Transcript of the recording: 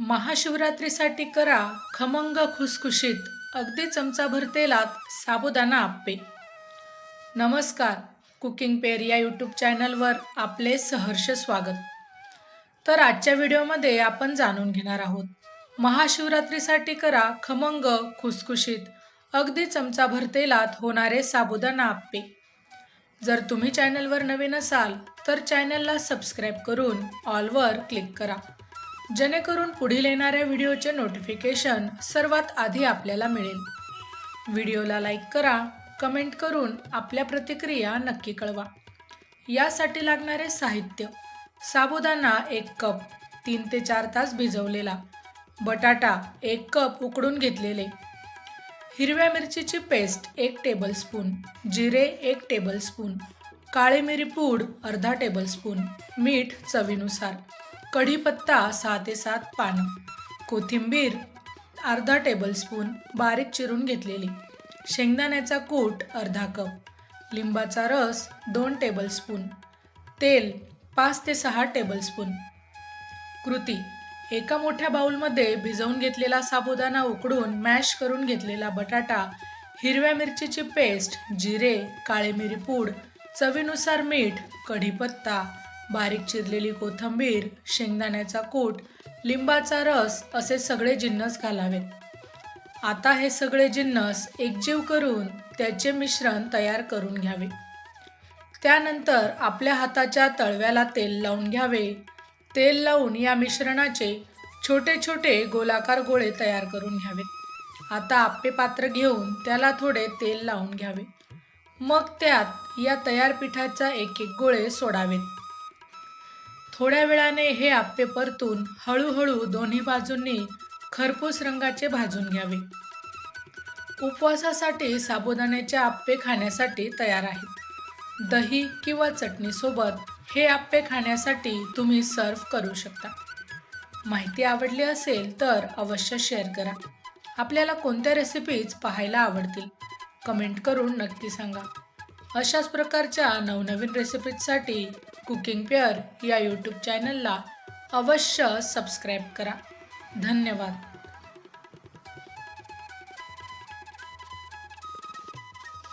महाशिवरात्रीसाठी करा खमंग खुसखुशीत. अगदी चमचाभर तेलात साबुदाणा आप्पे. नमस्कार कुकिंग पेर या यूट्यूब चॅनलवर आपले सहर्ष स्वागत. तर आजच्या व्हिडिओमध्ये आपण जाणून घेणार आहोत. महाशिवरात्रीसाठी करा खमंग खुसखुशीत. अगदी चमचाभर तेलात होणारे साबुदाणा आप्पे. जर तुम्ही चॅनलवर नवीन असाल तर चॅनलला सबस्क्राईब करून ऑलवर क्लिक करा. जेणेकरून पुढील येणाऱ्या व्हिडिओचे नोटिफिकेशन सर्वात आधी आपल्याला मिळेल. व्हिडिओला लाईक करा कमेंट करून आपल्या प्रतिक्रिया नक्की कळवा. यासाठी लागणारे साहित्य. साबुदाणा एक कप तीन ते चार तास भिजवलेला. बटाटा एक कप उकडून घेतलेले. हिरव्या मिरचीची पेस्ट एक टेबलस्पून जिरे एक टेबलस्पून काळी मिरी पूड अर्धा टेबलस्पून मीठ चवीनुसार. कढीपत्ता सहा ते सात पानं कोथिंबीर अर्धा टेबलस्पून बारीक चिरून घेतलेली. शेंगदाण्याचा कूट अर्धा कप. लिंबाचा रस दोन टेबलस्पून. तेल पाच ते सहा टेबलस्पून. कृती. एका मोठ्या बाऊलमध्ये भिजवून घेतलेला साबुदाणा उकडून मॅश करून घेतलेला बटाटा हिरव्या मिरचीची पेस्ट जिरे काळी मिरी पूड चवीनुसार मीठ कढीपत्ता बारीक चिरलेली कोथिंबीर शेंगदाण्याचा कूट लिंबाचा रस असे सगळे जिन्नस घालावेत. आता हे सगळे जिन्नस एकजीव करून त्याचे मिश्रण तयार करून घ्यावे. त्यानंतर आपल्या हाताच्या तळव्याला तेल लावून घ्यावे. तेल लावून या मिश्रणाचे छोटे छोटे गोलाकार गोळे तयार करून घ्यावेत आता आपे पात्र घेऊन त्याला थोडे तेल लावून घ्यावे. मग त्यात या तयार पिठाचा एक एक गोळे सोडावेत. थोड्या वेळाने हे आप्पे परतून हळूहळू दोन्ही बाजूंनी खरपूस रंगाचे भाजून घ्यावे. उपवासासाठी साबुदाण्याचे आप्पे खाण्यासाठी तयार आहेत दही किंवा चटणीसोबत हे आप्पे खाण्यासाठी तुम्ही सर्व करू शकता. माहिती आवडली असेल तर अवश्य शेअर करा. आपल्याला कोणत्या रेसिपीज पाहायला आवडतील? कमेंट करून नक्की सांगा. अशाच प्रकारच्या नवनवीन रेसिपीजसाठी कुकिंग पेअर या यूट्यूब चॅनलला अवश्य सबस्क्राईब करा. धन्यवाद.